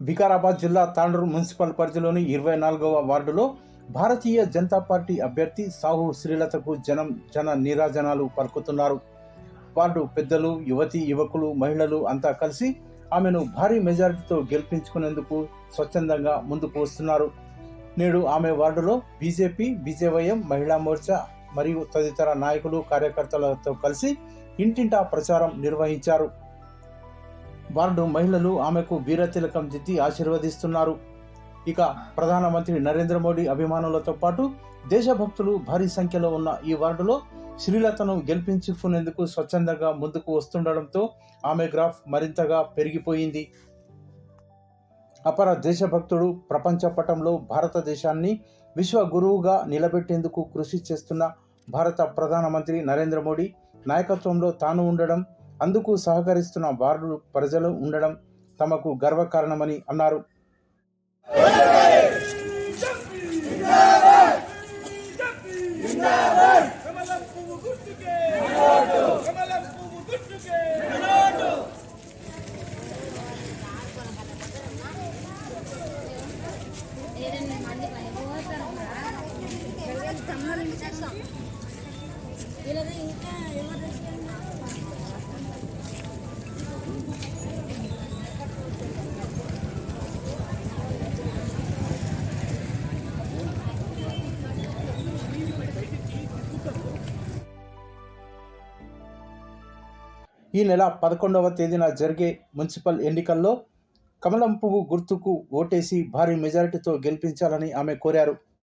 వికారాబాద్ జిల్లా తాండూరు మున్సిపల్ పరిధిలోని ఇరవై నాలుగవ వార్డులో భారతీయ జనతా పార్టీ అభ్యర్థి సాహు శ్రీలతకు జనం జన నీరాజనాలు పలుకుతున్నారు. వార్డు పెద్దలు యువతి యువకులు మహిళలు అంతా కలిసి ఆమెను భారీ మెజారిటీతో గెలిపించుకునేందుకు స్వచ్ఛందంగా ముందుకు వస్తున్నారు. నేడు ఆమె వార్డులో బీజేపీ బీజేవైఎం మహిళా మోర్చా మరియు తదితర నాయకులు కార్యకర్తలతో కలిసి ఇంటింటా ప్రచారం నిర్వహించారు. వార్డు మహిళలు ఆమెకు వీరతిలకం దిద్ది ఆశీర్వదిస్తున్నారు. ఇక ప్రధానమంత్రి నరేంద్ర మోడీ అభిమానులతో పాటు దేశభక్తులు భారీ సంఖ్యలో ఉన్న ఈ వార్డులో శ్రీలతను గెలిపించుకునేందుకు స్వచ్ఛందంగా ముందుకు వస్తుండడంతో ఆమె గ్రాఫ్ మరింతగా పెరిగిపోయింది. అపర దేశభక్తుడు ప్రపంచ పటంలో భారతదేశాన్ని విశ్వ గురువుగా నిలబెట్టేందుకు కృషి చేస్తున్న భారత ప్రధానమంత్రి నరేంద్ర మోడీ నాయకత్వంలో తాను ఉండడం అందుకు సహకరిస్తున్న వార్డు ప్రజలు ఉండడం తమకు గర్వకారణమని అన్నారు. కమలం ఈ నెల పదకొండవ తేదీన జరిగే మున్సిపల్ ఎన్నికల్లో కమలం పువ్వు గుర్తుకు ఓటేసి భారీ మెజారిటీతో గెలిపించాలని ఆమె కోరారు.